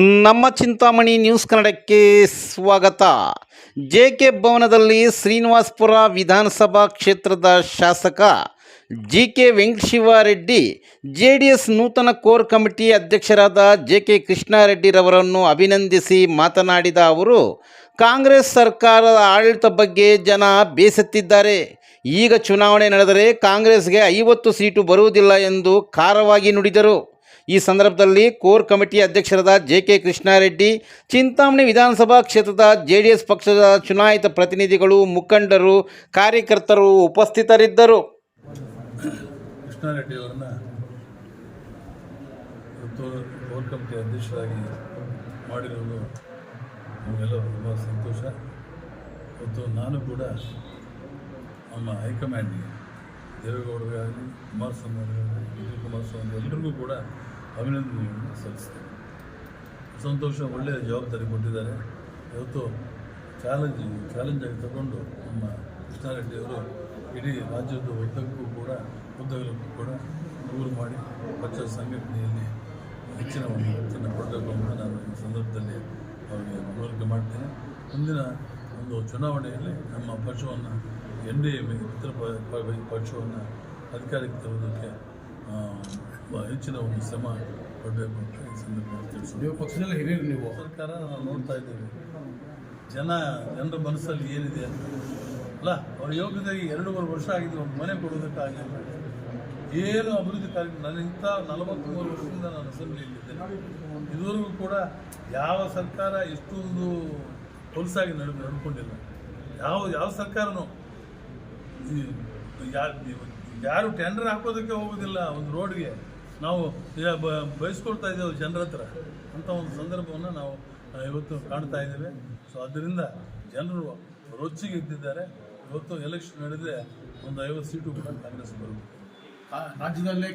ನಮ್ಮ ಚಿಂತಾಮಣಿ ನ್ಯೂಸ್ ಕನ್ನಡಕ್ಕೆ ಸ್ವಾಗತ. ಜೆ ಕೆ ಭವನದಲ್ಲಿ ಶ್ರೀನಿವಾಸ್ಪುರ ವಿಧಾನಸಭಾ ಕ್ಷೇತ್ರದ ಶಾಸಕ G K Venkatashivareddy, J D S ನೂತನ ಕೋರ್ ಕಮಿಟಿ ಅಧ್ಯಕ್ಷರಾದ ಜೆ ಕೆ ಕೃಷ್ಣಾರೆಡ್ಡಿರವರನ್ನು ಅಭಿನಂದಿಸಿ ಮಾತನಾಡಿದ ಅವರು, ಕಾಂಗ್ರೆಸ್ ಸರ್ಕಾರದ ಆಡಳಿತ ಬಗ್ಗೆ ಜನ ಬೇಸತ್ತಿದ್ದಾರೆ. ಈಗ ಚುನಾವಣೆ ನಡೆದರೆ ಕಾಂಗ್ರೆಸ್ಗೆ ಐವತ್ತು ಸೀಟು ಬರುವುದಿಲ್ಲ ಎಂದು ಖಾರವಾಗಿ ನುಡಿದರು. ಈ ಸಂದರ್ಭದಲ್ಲಿ ಕೋರ್ ಕಮಿಟಿ ಅಧ್ಯಕ್ಷರಾದ ಜೆ ಕೆ ಕೃಷ್ಣಾರೆಡ್ಡಿ, ಚಿಂತಾಮಣಿ ವಿಧಾನಸಭಾ ಕ್ಷೇತ್ರದ ಜೆ ಡಿ ಎಸ್ ಪಕ್ಷದ ಚುನಾಯಿತ ಪ್ರತಿನಿಧಿಗಳು, ಮುಖಂಡರು, ಕಾರ್ಯಕರ್ತರು ಉಪಸ್ಥಿತರಿದ್ದರು. ಸಂತೋಷ. ಇವತ್ತು ನಾನು ಕೂಡ ನಮ್ಮ ಹೈಕಮಾಂಡ್ಗೆ ದೇವೇಗೌಡರಿಗಾಗಲಿ ಕುಮಾರಸ್ವಾಮಿ ಅವರಿಗಾಗಲಿ ಡಿ ಕುಮಾರಸ್ವಾಮಿ ಎಲ್ಲರಿಗೂ ಕೂಡ ಅಭಿನಂದನೆಯನ್ನು ಸಲ್ಲಿಸ್ತೇನೆ ಸಂತೋಷ ಒಳ್ಳೆಯ ಜವಾಬ್ದಾರಿ ಕೊಟ್ಟಿದ್ದಾರೆ. ಇವತ್ತು ಚಾಲೆಂಜ್ ಚಾಲೆಂಜಾಗಿ ತಗೊಂಡು ನಮ್ಮ ಕೃಷ್ಣಾರೆಡ್ಡಿಯವರು ಇಡೀ ರಾಜ್ಯದ ಉದ್ದಕ್ಕೂ ಕೂಡ ಉದ್ದಗಲಕ್ಕೂ ಕೂಡ ದೂರು ಮಾಡಿ ಪಕ್ಷದ ಸಂಘಟನೆಯಲ್ಲಿ ಹೆಚ್ಚಿನ ಒಂದು ಹೆಚ್ಚಿನ ಕೊಡಬೇಕು ನಾನು ಈ ಸಂದರ್ಭದಲ್ಲಿ ಅವರಿಗೆ ಮನವರಿಕೆ ಮಾಡ್ತೇನೆ. ಮುಂದಿನ ಒಂದು ಚುನಾವಣೆಯಲ್ಲಿ ನಮ್ಮ ಪಕ್ಷವನ್ನು ಎನ್ ಡಿ ಎ ಪ- ಪಕ್ಷವನ್ನು ಅಧಿಕಾರಕ್ಕೆ ತರುವುದಕ್ಕೆ ಹೆಚ್ಚಿನ ಒಂದು ಶ್ರಮ ಕೊಡಬೇಕು ಅಂತ ಈ ಸಂದರ್ಭದಲ್ಲಿ ನೀವು ಪಕ್ಷದಲ್ಲಿ ಹಿರಿಯರು ನೀವು. ಸರ್ಕಾರ ನಾವು ನೋಡ್ತಾ ಇದ್ದೀವಿ. ಜನ ಜನರ ಮನಸ್ಸಲ್ಲಿ ಏನಿದೆ? ಅಲ್ಲ ಅವ್ರ ಯೋಗ್ಯತೆಗೆ ಎರಡೂವರೆ ವರ್ಷ ಆಗಿದೆ ಒಂದು ಮನೆ ಕೊಡೋದಕ್ಕಾಗಿಲ್ಲ ಏನು ಅಭಿವೃದ್ಧಿ ಕಾರ್ಯ ನನ್ನಿಂತ ಇಂಥ ನಲವತ್ತ್ಮೂರು ವರ್ಷದಿಂದ ನಾನು ಅಸೆಂಬ್ಲಿಯಲ್ಲಿದ್ದೇನೆ ಇದುವರೆಗೂ ಕೂಡ ಯಾವ ಸರ್ಕಾರ ಎಷ್ಟೊಂದು ಹೊಲಸಾಗಿ ನಡೆ ನಡ್ಕೊಂಡಿಲ್ಲ. ಯಾವ ಯಾವ ಸರ್ಕಾರನೂ ಯಾರು ಟೆಂಡರ್ ಹಾಕೋದಕ್ಕೆ ಹೋಗೋದಿಲ್ಲ ಒಂದು ರೋಡ್ಗೆ ನಾವು ಬಯಸ್ಕೊಳ್ತಾ ಇದ್ದೇವೆ ಜನರ ಹತ್ರ ಅಂತ ಒಂದು ಸಂದರ್ಭವನ್ನು ನಾವು ಇವತ್ತು ಕಾಣ್ತಾ ಇದ್ದೇವೆ. ಸೊ ಅದರಿಂದ ಜನರು ರೊಚ್ಚಿಗೆ ಇದ್ದಿದ್ದಾರೆ. ಇವತ್ತು ಎಲೆಕ್ಷನ್ ನಡೆದರೆ ಒಂದು ಐವತ್ತು ಸೀಟು ಕೂಡ ಕಾಂಗ್ರೆಸ್ ಆ, ರಾಜ್ಯದಲ್ಲೇ